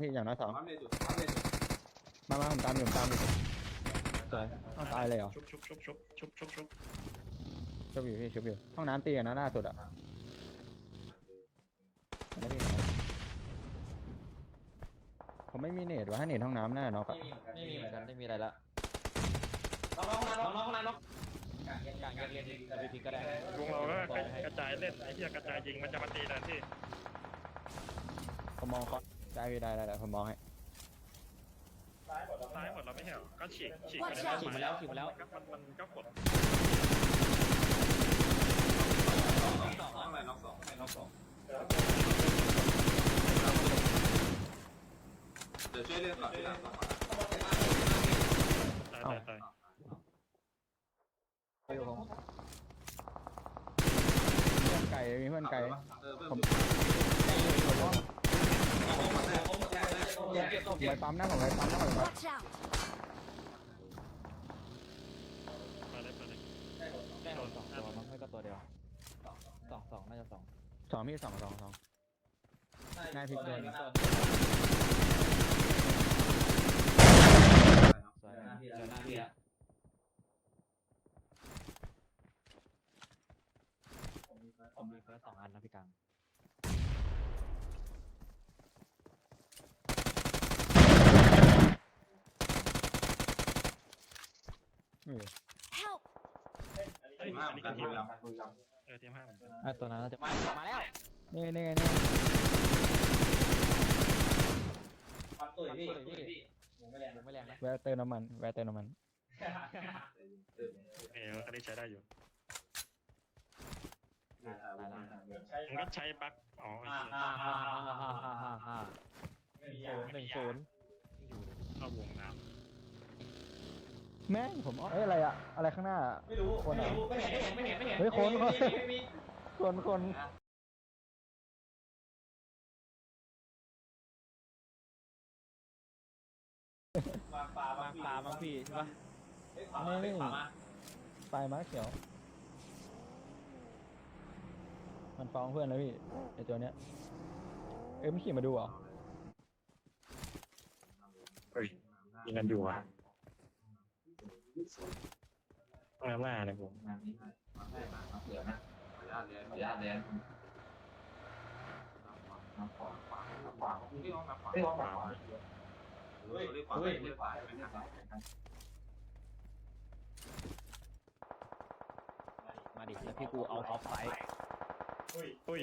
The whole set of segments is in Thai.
พี่อย่างน้อยสองปั๊มเลยจุดปั๊มเลยจุดมามาผมตามอยู่ผมตามอยู่สวยต้องตายเลยเหรอชุบชุบชุบชุบชุบชุบชุบชุบอยู่พี่ชุบอยู่ห้องน้ำตีกันนะล่าสุดอะไม่ได้ผมไม่มีเน็ตวะให้เน็ตห้องน้ำแน่นอนอะไม่มีเหมือนกันไม่มีอะไรละน้องน้องน้องน้องน้องน้องกลางยังเรียนแต่พีพีก็ได้วงเราก็กระจายเล่นไอ้เหี้ยกระจายยิงมันจะมาตีนะที่ผมมองเขา ได้พี่ได้ได้ได้ผมมองให้ ซ้ายหมดเราไม่เห็นก็ฉีกฉีกฉีกมาแล้วฉีกมาแล้วก็มันมันก็กดสองอะไรน็อกสองอะไรน็อกสองเดี๋ยวช่วยเล่นก่อนที่หลังสองตายตายตายเพื่อนไก่มีเพื่อนไก่ เออเพิ่มผมโอ้โหแทงเลย ผม ไปปั๊มหน้าผมไปปั๊มหน้าผมไป Watch out! มาเลยมาเลยสองตัวมั้งไม่ก็ตัวเดียวสองสองน่าจะสองสองพี่สองสองสองนายพลิกโดนสวยหน้าที่แล้วหน้าที่ล้วผมมีเฟิร์สสองอันนะพี่กลาง นี่ Help! เฮ้ยมากอันนี้กัก็นทีที่มหลังเออทีมห้าเหมือนกันอะตัวนั้นน่าจะมามาแล้วนี่นี่นี่ปั๊มตุ๋ยพี่ตุ๋ยพี่หมูไม่แรงยังไม่แรงนะแวะเติมน้ำมันแวะเติมน้ำมันเอออันนี้ใช้ได้อยู่ตายละมันก็ใช้บั๊กอ๋อไอ้อ่าเหี้ยอ่าอ่าฮ่าอ่าฮ่าฮ่าฮ่าฮ่าไม่มีอะหนึ่งศูนย์ เข้าวงน้ แม่งผมเอ้ยอะไรอะอะไรข้างหน้าไม่รู้ไม่รู้ไม่เห็นไม่เห็นไม่เห็นไม่เห็นเฮ้ยคนคน ไม่มีคนคนปลาปลาบางปลาบางพี่ใช่ปะนี่ปลายม้าเขียว มันฟ้องเพื่อนแล้วพี่ไอตัวเนี้ยเอ้ยมันขี่มาดูเหรอ เฮ้ยยิงกันอยู่อะ ต้องน้ำหน้าเลยผมเดี๋ยวนะขออนุญาตเรียนขออนุญาตเรียนน้ำขวาขวาขวาที่ห้องน้ำขวาไม่ว่าขวาเฮ้ยขวาเฮ้ยขวามาดิแล้วพี่กูเอาท็อปไฟเฮ้ยเฮ้ย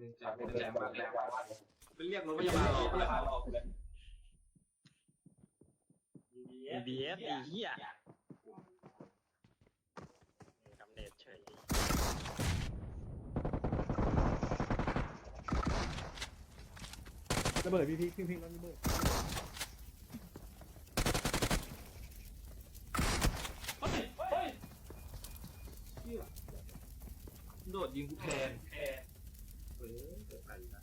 น้ำแจกแจกมาแจกไปเรียกรถพยาบาลออกเลยบีเอสไอ้เหี้ยกำเนิดเฉยระเบิดพี่พี่พี่พี่ระเบิดเฮ้ยเฮ้ยโดดยิงกูแทน เฮ้ยเกิดอะไรนะ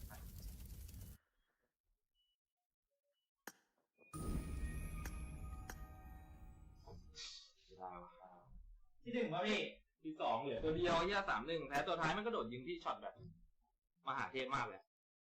ที่หนึ่งวะพี่ที่สองเหลือตัวเดียวเหี้ยสามหนึ่งแพ้ตัวท้ายมันก็โดดยิงที่ช็อตแบบ มหาเทพมากเลย